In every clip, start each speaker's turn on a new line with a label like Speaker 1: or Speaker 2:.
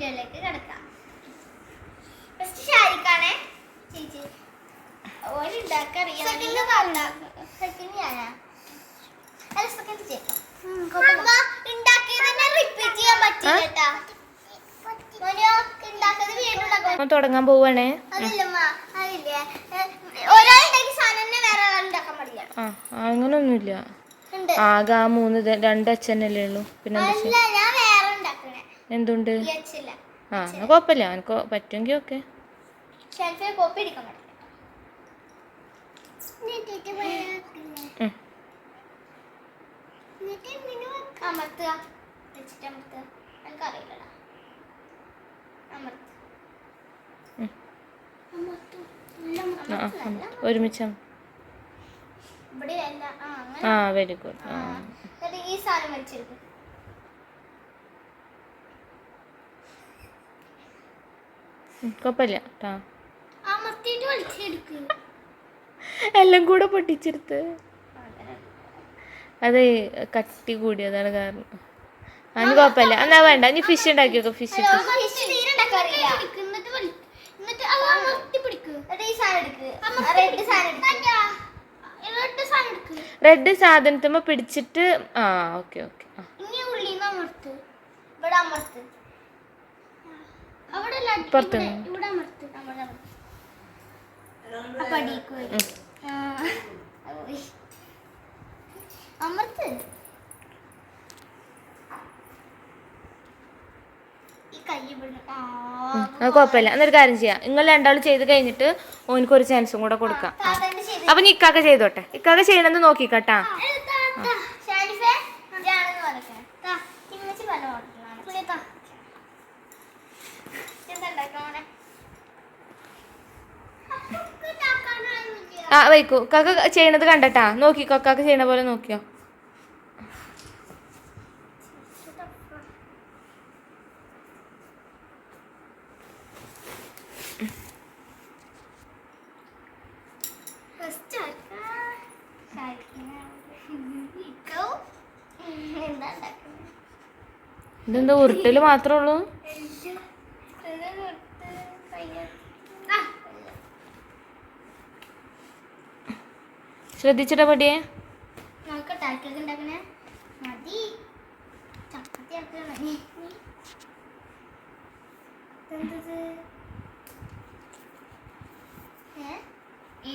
Speaker 1: വീഡിയോയിലേക്ക് കിടക്കാം. ഫസ്റ്റ് ഷാരിക്കാണേ ചേച്ചി സെക്കൻഡ് ഞാനാ. അല്ല സെക്കൻഡ്
Speaker 2: തുടങ്ങാൻ പോവാണേ. അങ്ങനൊന്നുമില്ല. ആകെ ആ മൂന്ന് രണ്ടച്ഛനല്ലേ രണ്ട് അച്ഛനല്ലേ ഉള്ളൂ പിന്നെ എന്തുണ്ട്? ആ എന്നാ കുഴപ്പമില്ല എനിക്ക് പറ്റുമെങ്കിൽ ഓക്കെ.
Speaker 1: അമർത്തുക. വെച്ചിട്ട് എനിക്കറിയില്ലടാ
Speaker 2: ഒരുമിച്ച്
Speaker 1: ആ
Speaker 2: വെരി ഗുഡ്.
Speaker 1: ഈ സാധനം വെച്ചെടുക്കും
Speaker 2: കുഴപ്പമില്ല കേട്ടാ എല്ലാം കൂടെ പൊട്ടിച്ചെടുത്ത്. അത് കട്ടി കൂടിയതാണ് കാരണം. അതിന് കുഴപ്പമില്ല. എന്നാ വേണ്ട ഇനി ഫിഷ് ഉണ്ടാക്കിയോ ഫിഷ്.
Speaker 1: റെഡ്
Speaker 2: സാധനത്തുമ്പോ പിടിച്ചിട്ട് ആ ഓക്കെ ഓക്കെ.
Speaker 1: ഇനി ഉള്ളിന്ന് അമർത്ത്. ഇവിടെ അമർത്ത്.
Speaker 2: പുറത്ത്
Speaker 1: അമർത്ത്.
Speaker 2: അത് കുഴപ്പമില്ല. എന്നൊരു കാര്യം ചെയ്യാം. നിങ്ങൾ രണ്ടാളും ചെയ്ത് കഴിഞ്ഞിട്ട് ഓനിക്കൊരു ചാൻസും കൂടെ കൊടുക്കാം. അപ്പൊ നീ ഇക്കാക്ക ചെയ്തോട്ടെ. ഇക്കാക്ക ചെയ്യണമെന്ന് നോക്കിക്കട്ടാ. ആ വയ്ക്കൂ കാക്ക ചെയ്യണത് കണ്ടട്ടാ. നോക്കിക്കോ കാക്ക ചെയ്യണ പോലെ നോക്കിയോ? ഇതെന്താ ഉരുട്ടൽ മാത്രമേ ഉള്ളൂ
Speaker 1: ഇത് കൊടുത്ത് കയ്യിൽ- ആ.
Speaker 2: ശ്രദ്ധിച്ചിട്ടാ പടിയേ
Speaker 1: നമുക്ക് ടാറ്റൊക്കെ ഉണ്ടാക്കണേ മതി ചപ്പാത്തി ആക്കണ എന്തത് ഏ? പൊടിയെ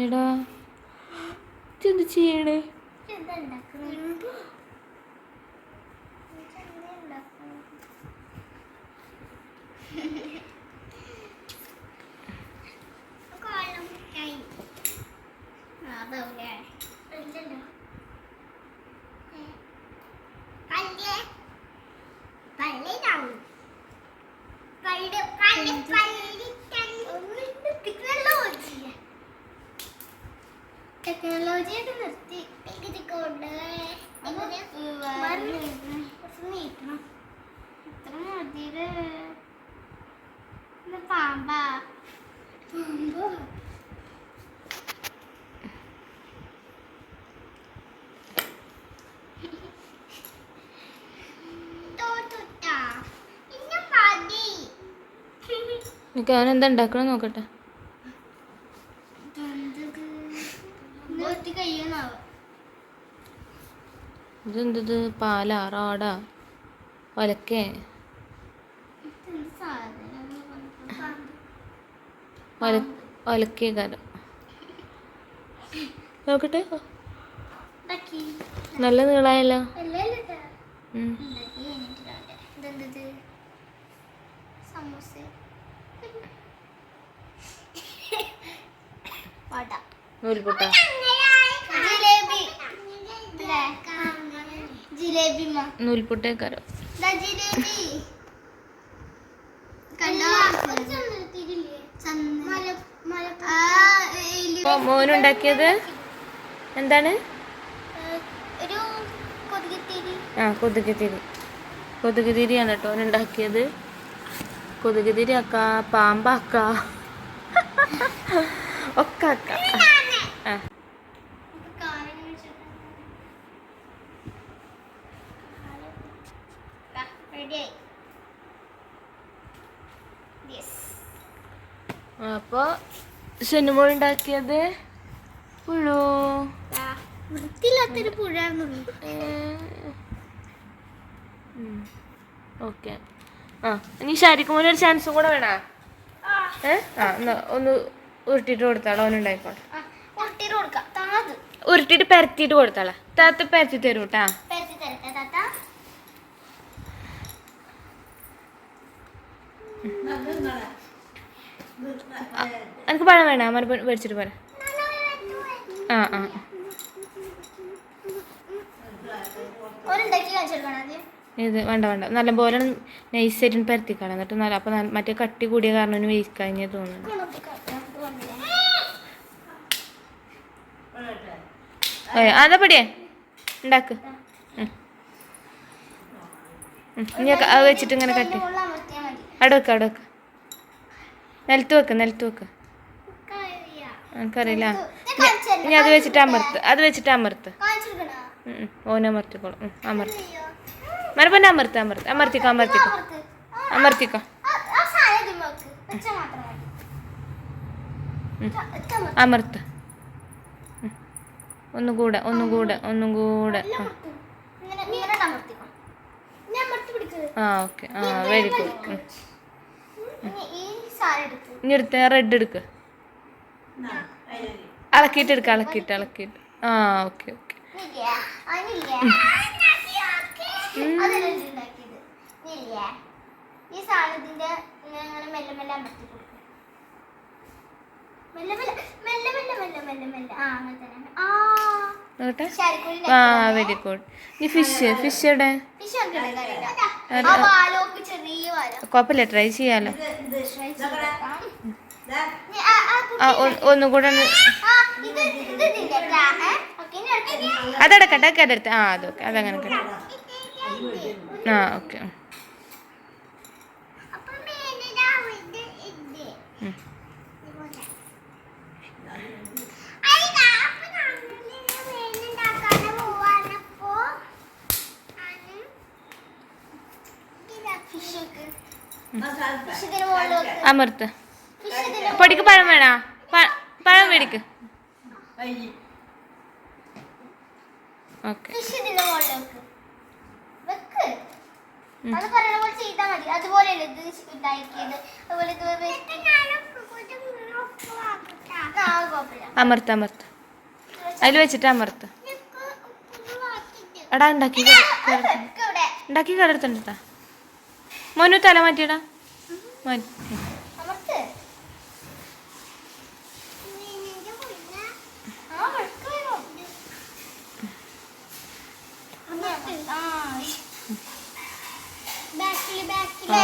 Speaker 2: എടാ ചെന്ത് ചെയ്യണേ?
Speaker 1: ഇതെന്താ ഒക്കെ നിർത്തി. കൊണ്ട് നീട്ടണം. ഇത്ര ഇത് പാമ്പാ. പാമ്പോ? തോറ്റുട്ടാ. ഇന്ന് മതി.
Speaker 2: എനിക്ക് അവൻ എന്താ ഉണ്ടാക്കണം നോക്കട്ടെ.
Speaker 1: ഇതെന്തത്
Speaker 2: പാലാ റാടാ ഒലക്കേ
Speaker 1: ഇതെന്ത് സാധനം പാമ്പ്
Speaker 2: ഒല വലക്കിയ കാരം നോക്കട്ടെ. നല്ല നീളായല്ലോ. നൂൽപുട്ട. നൂൽപുട്ടേ കാരം ഉണ്ടാക്കിയത്? എന്താണ്? ആ കൊതുകുതിരി കൊതുകുതിരിയാണ് കേട്ടോ ഉണ്ടാക്കിയത്. കൊതുകുതിരി അക്ക പാമ്പാക്ക. ഒക്കെ അക്ക ആ. അപ്പോൾ ശനുമോൾ ഉണ്ടാക്കിയത്? പുഴു
Speaker 1: വൃത്തിയില്ലാത്തൊരു
Speaker 2: ഓക്കെ ആ ഇനി ശാരിക്കുമ്പോൾ ഒരു ചാൻസും കൂടെ വേണോ ഏ ആ എന്നാ ഒന്ന് ഉരുട്ടിട്ട് കൊടുത്താളോ അവനുണ്ടായിക്കോട്ടെ
Speaker 1: ഉരുട്ടിട്ട്
Speaker 2: പരത്തിയിട്ട് കൊടുത്താളാ താത്ത പരത്തി തരൂ കേട്ടാ എനിക്ക് പഴം വേണ അമ്മ മേടിച്ചിട്ട് പോരാ ആ ഇത് വേണ്ട വേണ്ട. നല്ലപോലെ നൈസായിട്ട് പരത്തിക്കാളാം എന്നിട്ട് നല്ല അപ്പം നല്ല- മറ്റേ കട്ടി കൂടിയ കാരണം കഴിഞ്ഞേ തോന്നുന്നു. അതാ പടിയേ. ഉണ്ടാക്ക് അത് വെച്ചിട്ട് ഇങ്ങനെ കട്ടി അവിടെ വെക്ക അവിടെ വെക്ക. നിലത്ത് വെക്ക നിലത്ത് വെക്ക. എനിക്കറിയില്ല. ഇനി അത് വെച്ചിട്ട് അമർത്ത് അത് വെച്ചിട്ട് അമർത്ത്. ഓന അമർത്തിക്കോളും. അമർത്തി. മരപ്പൊന്നെ അമർത്ത് അമർത്ത്. അമർത്തിക്കോ അമർത്തിക്കോ. അമർത്തിക്കോ.
Speaker 1: അമർത്ത്.
Speaker 2: ഒന്നും കൂടെ ഒന്നും കൂടെ ഒന്നും കൂടെ. ആ. ഓക്കെ. ആ വെരി ഗുഡ്
Speaker 1: ഇനി
Speaker 2: എടുത്ത് റെഡ് എടുക്ക്. അളക്കിയിട്ട് എടുക്ക അളക്കിയിട്ട് അളക്കിയിട്ട് ആ ഓക്കെ ഓക്കെ?
Speaker 1: ഈ ആ അങ്ങനെ തന്നെ ആ
Speaker 2: ആ വെരി ഗുഡ് ഈ ഫിഷ് ഫിഷ് എവിടെ കുഴപ്പമില്ല ട്രൈ ചെയ്യാലോ ഒന്നും കൂടെ. അതെടുക്കട്ടെ ഒക്കെ അതെടുത്ത് ആ അതൊക്കെ അതങ്ങനെ ആ ഓക്കെ.
Speaker 1: അപ്പം
Speaker 2: പൊടിക്ക് പഴം വേണോ? പഴം മേടിക്ക്. ഓക്കെ.
Speaker 1: അത് പറയുന്ന പോലെ ചെയ്താൽ മതി. അതുപോലെയല്ലേ ഇത് ഉണ്ടാക്കിയത്? അതുപോലെ.
Speaker 2: അമർത്ത് അമർത്ത്. അതിൽ വെച്ചിട്ട് അമർത്ത്. എടാ ഉണ്ടാക്കി. ഉണ്ടാക്കി കടർത്തുണ്ടാ മോനു തല മാറ്റിയടാ. മാറ്റി
Speaker 1: അമർത്ത്. ആ, വെക്ക് വേഗം. അമർത്ത്. ആ, ബാക്കിൽ ബാക്കിൽ
Speaker 2: ആ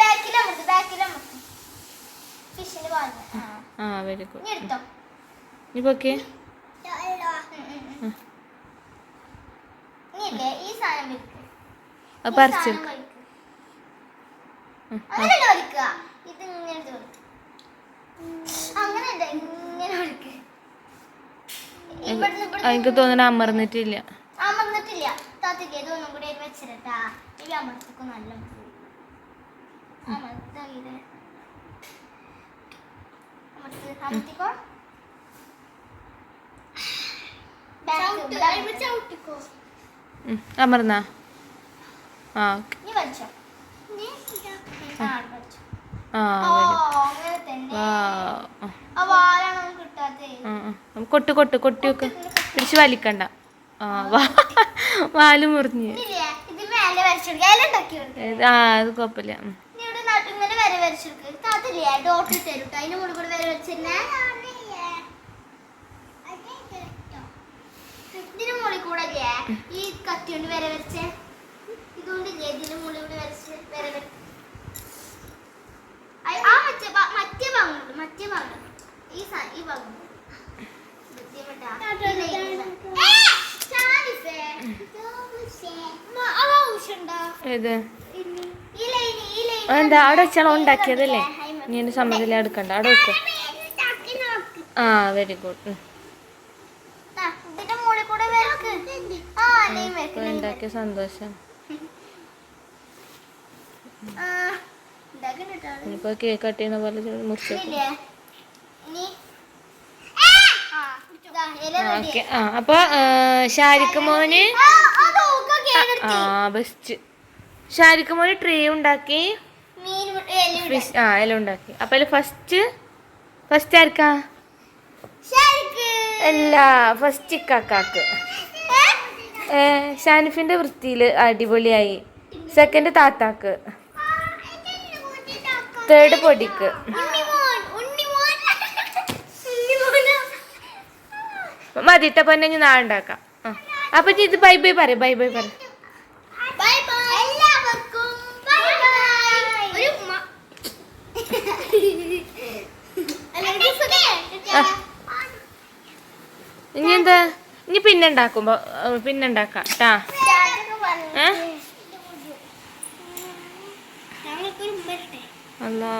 Speaker 1: ബാക്കിൽ അമർത്ത് ബാക്കിൽ അമർത്ത് ഫിഷിന് പാടുന്നത് ആ
Speaker 2: ആ വെരി ഗുഡ്
Speaker 1: ഇനി എടുത്തോ
Speaker 2: ഇപ്പൊ ഓക്കെ
Speaker 1: ഇനിയില്ലേ ഈ സാധനം വലിക്ക്
Speaker 2: അത്
Speaker 1: ഈ
Speaker 2: പറിച്ചെടുക്ക
Speaker 1: സാധനം വലിക്ക്. അങ്ങനെയല്ല വലിക്കുക ഇത് ഇങ്ങനെ എടുത്ത്
Speaker 2: എനിക്ക് തോന്നുന്നു അമർന്നിട്ടില്ല.
Speaker 1: അമർന്നിട്ടില്ല. താത്തക്ക് ഇതൊന്നും കൂടി വെച്ചിരട്ടാ. ഈ അമർത്തിക്കും നല്ല അമർത്തിക്കോ അമർത്തിക്കോ ചവിട്ടിക്കോ
Speaker 2: ഉം, അമർന്നാ ആ കൊട്ട് കൊട്ട് കൊട്ടി വെക്ക് പിടിച്ച് വലിക്കണ്ട. ആ വാ. വാൽ മുറിഞ്ഞ്. ആ അത് കുഴപ്പമില്ല ഉം.
Speaker 1: നീ ഇവിടെ നാട്ടിൽ ഇങ്ങനെ വര വരച്ചെടുക്കുക താത്തില്ലേ ഡോട്ട് തരും അതിന് അതിന്റെ മുകളിൽ കൂടെ വര വരച്ചിരുന്നേ. ഇതിന് മുകളിൽ കൂടെ അല്ലേ ഈ കത്തി കൊണ്ട് വര വരച്ചേ. ഇതുകൊണ്ടില്ലേ ഇതിന്റെ മുകളിൽ കൂടെ വരച്ച് വര വര ആ- മറ്റേ മറ്റേ ഭാഗമുണ്ട് മറ്റേ ഭാഗം ഈ ഈ ഭാഗം?
Speaker 2: ഏത്? എന്താ അവിടെ വെച്ചാൽ ഉണ്ടാക്കിയതല്ലേ. നീ എന്റെ സമ്മതില്ല എടുക്കണ്ട. അവിടെ വെക്കോ. ആ വെരി ഗുഡ് ഉണ്ടാക്കിയ സന്തോഷം. ഇനിയിപ്പോ കേക്ക് കട്ട് ചെയ്യുന്ന പോലെ മുറിച്ചു അപ്പൊ ഷാരിക്ക് മോന്
Speaker 1: ആ,
Speaker 2: ബെസ്റ്റ് ഷാരിക്ക് മോന് ട്രേ ഉണ്ടാക്കി. ഫിഷ് ആ എല്ലാം ഉണ്ടാക്കി അപ്പൊ അതിൽ ഫസ്റ്റ് ഫസ്റ്റ് ആർക്കാ. അല്ല ഫസ്റ്റ് കാക്കാക്ക് ഷാനിഫിന്റെ വൃത്തിയിൽ അടിപൊളിയായി സെക്കൻഡ് താത്താക്ക്. തേർഡ് പൊടിക്ക്. മതിട്ട പൊന്നെ ഞാൻ ഉണ്ടാക്കാം. അപ്പൊ ഇത് ബൈ ബൈ പറ ബൈ ബൈ പറ
Speaker 1: ബൈ ബൈ. എല്ലാവർക്കും ബൈ ബൈ. ഒരു ഉമ്മ. അല്ല, ഇത് സുഖേ.
Speaker 2: ആ. ഇനി എന്താ ഇനി പിന്നെ ഉണ്ടാക്കുമ്പോ പിന്നെ ഉണ്ടാക്കാം ട്ടാ. അല്ലാ